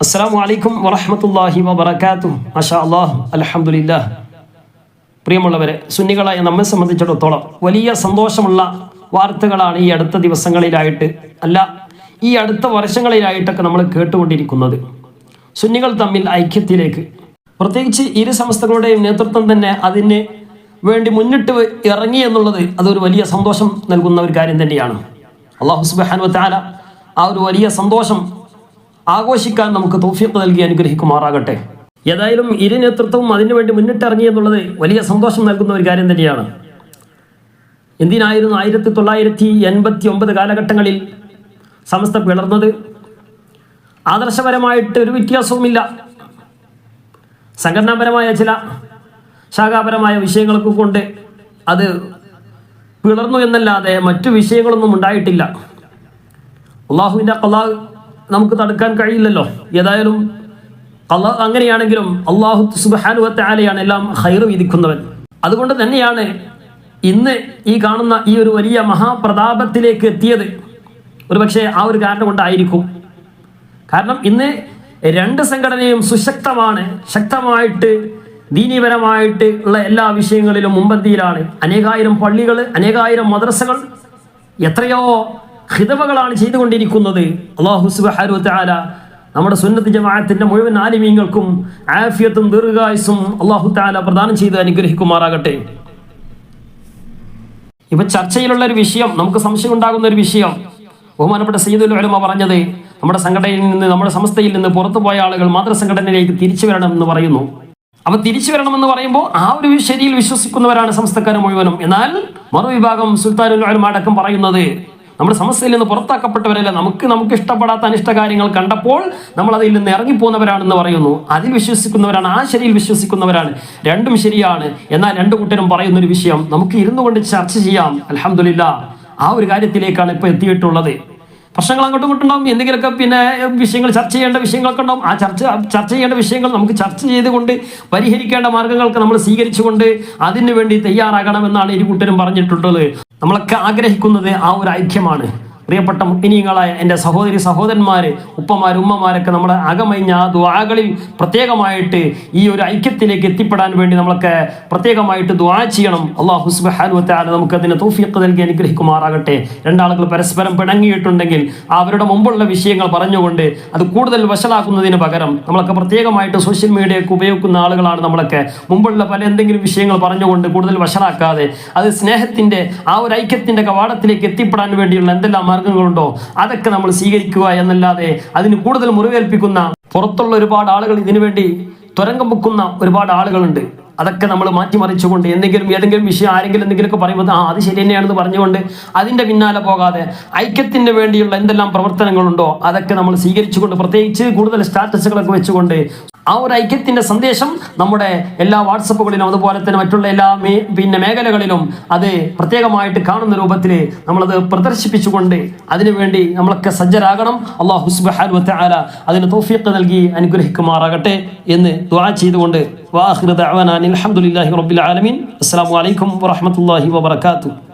അസ്സാം വലൈക്കും വറഹമത്തല്ലാഹി വബർക്കാത്തു മാഷാ അള്ളാഹ് അലഹമുല്ലാ പ്രിയമുള്ളവരെ സുന്നികളായ നമ്മെ സംബന്ധിച്ചിടത്തോളം വലിയ സന്തോഷമുള്ള വാർത്തകളാണ് ഈ അടുത്ത ദിവസങ്ങളിലായിട്ട് അല്ല ഈ അടുത്ത വർഷങ്ങളിലായിട്ടൊക്കെ നമ്മൾ കേട്ടുകൊണ്ടിരിക്കുന്നത്. സുന്നികൾ തമ്മിൽ ഐക്യത്തിലേക്ക് പ്രത്യേകിച്ച് ഇരു സംസ്ഥകളുടെയും നേതൃത്വം തന്നെ അതിന് വേണ്ടി മുന്നിട്ട് ഇറങ്ങി എന്നുള്ളത് അതൊരു വലിയ സന്തോഷം നൽകുന്ന ഒരു കാര്യം തന്നെയാണ്. അള്ളാഹു സുബാൻ താല ആ ഒരു വലിയ സന്തോഷം ആഘോഷിക്കാൻ നമുക്ക് തൗഫീഖ് നൽകി അനുഗ്രഹിക്കുമാറാകട്ടെ. ഏതായാലും ഇരു നേതൃത്വവും അതിനുവേണ്ടി മുന്നിട്ടിറങ്ങി എന്നുള്ളത് വലിയ സന്തോഷം നൽകുന്ന ഒരു കാര്യം തന്നെയാണ്. എന്തിനായിരുന്നു ആയിരത്തി തൊള്ളായിരത്തി എൺപത്തി ഒമ്പത് കാലഘട്ടങ്ങളിൽ സമസ്ത പിളർന്നത്? ആദർശപരമായിട്ട് ഒരു വ്യത്യാസവുമില്ല. സംഘടനാപരമായ ചില ശാഖാപരമായ വിഷയങ്ങളൊക്കെ കൊണ്ട് അത് പിളർന്നു എന്നല്ലാതെ മറ്റു വിഷയങ്ങളൊന്നും ഉണ്ടായിട്ടില്ല. അള്ളാഹുവിന്റെ കലാ നമുക്ക് തടുക്കാൻ കഴിയില്ലല്ലോ. ഏതായാലും അള്ളാ അങ്ങനെയാണെങ്കിലും അള്ളാഹു സുബാനുവത്തെ ആലയാണ് എല്ലാം ഹൈർ വിധിക്കുന്നവൻ അതുകൊണ്ട് തന്നെയാണ് ഇന്ന് ഈ കാണുന്ന ഈ ഒരു വലിയ മഹാപ്രതാപത്തിലേക്ക് എത്തിയത്. ഒരുപക്ഷെ ആ ഒരു കാരണം കൊണ്ടായിരിക്കും. കാരണം ഇന്ന് രണ്ട് സംഘടനയും സുശക്തമാണ് ശക്തമായിട്ട് ദീനീപരമായിട്ട് ഉള്ള എല്ലാ വിഷയങ്ങളിലും മുമ്പന്തിയിലാണ് അനേകായിരം പള്ളികൾ അനേകായിരം മദ്രസകൾ എത്രയോ ഹിതവകളാണ് ചെയ്തുകൊണ്ടിരിക്കുന്നത്. അള്ളാഹു സുബാരു നമ്മുടെ സുന്നത്ത് ജമാഅത്തിന്റെ മുഴുവൻ ആലിമീങ്ങൾക്കും ആഫിയത്തും ദീർഘായുസും അള്ളാഹു താല പ്രദാനം ചെയ്ത് അനുഗ്രഹിക്കുമാറാകട്ടെ. ഇപ്പൊ ചർച്ചയിലുള്ള ഒരു വിഷയം നമുക്ക് സംശയം ഉണ്ടാകുന്ന ഒരു വിഷയം. ബഹുമാനപ്പെട്ട സയ്യിദുൽ ഉലമ പറഞ്ഞത് നമ്മുടെ സംഘടനയിൽ നിന്ന് നമ്മുടെ സംസ്ഥയിൽ നിന്ന് പുറത്തു പോയ ആളുകൾ മാതൃസംഘടനയിലേക്ക് തിരിച്ചു വരണം എന്ന് പറയുന്നു. അപ്പൊ തിരിച്ചു വരണമെന്ന് പറയുമ്പോൾ ആ ഒരു ശരിയിൽ വിശ്വസിക്കുന്നവരാണ് സംസ്ഥക്കാരൻ മുഴുവനും. എന്നാൽ മറുവിഭാഗം സുൽത്താനുൽ അടക്കം പറയുന്നത് നമ്മുടെ സമസ്യയിൽ നിന്ന് പുറത്താക്കപ്പെട്ടവരല്ല. നമുക്ക് നമുക്ക് ഇഷ്ടപ്പെടാത്ത അനിഷ്ട കാര്യങ്ങൾ കണ്ടപ്പോൾ നമ്മൾ അതിൽ നിന്ന് ഇറങ്ങിപ്പോകുന്നവരാണെന്ന് പറയുന്നു. അതിൽ വിശ്വസിക്കുന്നവരാണ് ആ ശരിയിൽ വിശ്വസിക്കുന്നവരാണ്. രണ്ടും ശരിയാണ്. എന്നാൽ രണ്ടു കൂട്ടരും പറയുന്ന ഒരു വിഷയം നമുക്ക് ഇരുന്നു കൊണ്ട് ചർച്ച ചെയ്യാം. അലഹമില്ല ആ ഒരു കാര്യത്തിലേക്കാണ് ഇപ്പോൾ എത്തിയിട്ടുള്ളത്. പ്രശ്നങ്ങൾ അങ്ങോട്ടും ഇങ്ങോട്ടും ഉണ്ടാവും. എന്തെങ്കിലുമൊക്കെ പിന്നെ വിഷയങ്ങൾ ചർച്ച ചെയ്യേണ്ട വിഷയങ്ങളൊക്കെ ഉണ്ടാവും. ആ ചർച്ച ചർച്ച ചെയ്യേണ്ട വിഷയങ്ങൾ നമുക്ക് ചർച്ച ചെയ്തുകൊണ്ട് പരിഹരിക്കേണ്ട മാർഗങ്ങൾക്ക് നമ്മൾ സ്വീകരിച്ചുകൊണ്ട് അതിനു വേണ്ടി തയ്യാറാകണമെന്നാണ് ഇരു കൂട്ടരും പറഞ്ഞിട്ടുള്ളത്. നമ്മളൊക്കെ ആഗ്രഹിക്കുന്നത് ആ ഒരു ഐക്യമാണ്. പ്രിയപ്പെട്ട മുഗ്നീയങ്ങളായ എന്റെ സഹോദരി സഹോദരന്മാർ ഉപ്പമാർ ഉമ്മമാരൊക്കെ നമ്മുടെ അകമഴിഞ്ഞ ആ ദ്വാകളിൽ പ്രത്യേകമായിട്ട് ഈ ഒരു ഐക്യത്തിലേക്ക് എത്തിപ്പെടാൻ വേണ്ടി നമ്മളൊക്കെ പ്രത്യേകമായിട്ട് ദ്വാ ചെയ്യണം. അള്ളാഹു സുബാനുവത്താല നമുക്ക് അതിന് തോഫിയൊക്കെ നൽകി അനുഗ്രഹിക്കുമാറാകട്ടെ. രണ്ടാളുകൾ പരസ്പരം പിണങ്ങിയിട്ടുണ്ടെങ്കിൽ അവരുടെ മുമ്പുള്ള വിഷയങ്ങൾ പറഞ്ഞുകൊണ്ട് അത് കൂടുതൽ വഷളാക്കുന്നതിന് പകരം നമ്മളൊക്കെ പ്രത്യേകമായിട്ട് സോഷ്യൽ മീഡിയയൊക്കെ ഉപയോഗിക്കുന്ന ആളുകളാണ് നമ്മളൊക്കെ. മുമ്പുള്ള പല എന്തെങ്കിലും വിഷയങ്ങൾ പറഞ്ഞുകൊണ്ട് കൂടുതൽ വഷളാക്കാതെ അത് സ്നേഹത്തിന്റെ ആ ഒരു ഐക്യത്തിന്റെ കവാടത്തിലേക്ക് എത്തിപ്പെടാൻ വേണ്ടിയുള്ള എന്തെല്ലാം മാർഗങ്ങളുണ്ടോ? അതൊക്കെ നമ്മൾ സ്വീകരിക്കുക എന്നല്ലാതെ അതിന് കൂടുതൽ മുറിവേൽപ്പിക്കുന്ന പുറത്തുള്ള ഒരുപാട് ആളുകൾ ഇതിനു വേണ്ടി തുരങ്കം വെക്കുന്ന ഒരുപാട് ആളുകളുണ്ട്. അതൊക്കെ നമ്മൾ മാറ്റിമറിച്ചുകൊണ്ട് എന്തെങ്കിലും ഏതെങ്കിലും വിഷയം ആരെങ്കിലും എന്തെങ്കിലുമൊക്കെ പറയുമ്പോൾ ആ അത് ശരി തന്നെയാണെന്ന് പറഞ്ഞുകൊണ്ട് അതിന്റെ പിന്നാലെ പോകാതെ ഐക്യത്തിന് വേണ്ടിയുള്ള എന്തെല്ലാം പ്രവർത്തനങ്ങളുണ്ടോ? അതൊക്കെ നമ്മൾ സ്വീകരിച്ചുകൊണ്ട് പ്രത്യേകിച്ച് കൂടുതൽ സ്റ്റാറ്റസുകളൊക്കെ വെച്ചുകൊണ്ട് ആ ഒരു ഐക്യത്തിന്റെ സന്ദേശം നമ്മുടെ എല്ലാ വാട്സപ്പുകളിലും അതുപോലെ തന്നെ മറ്റുള്ള എല്ലാ പിന്നെ മേഖലകളിലും അത് പ്രത്യേകമായിട്ട് കാണുന്ന രൂപത്തിൽ നമ്മളത് പ്രദർശിപ്പിച്ചുകൊണ്ട് അതിനുവേണ്ടി നമ്മളൊക്കെ സജ്ജരാകണം. അള്ളാഹു ഹുസ്ബഹാനുവത്തെ ആല അതിന് തോഫിയൊക്കെ നൽകി അനുഗ്രഹിക്കുമാറാകട്ടെ എന്ന് ദ്വാ ചെയ്തുകൊണ്ട്. വാഹിർ അലഹമുല്ലാഹി റബ്ബിൽ ആലമീൻ. അസ്സാം വലൈക്കും വാഹമത്തല്ലാഹി വാബർക്കാത്തു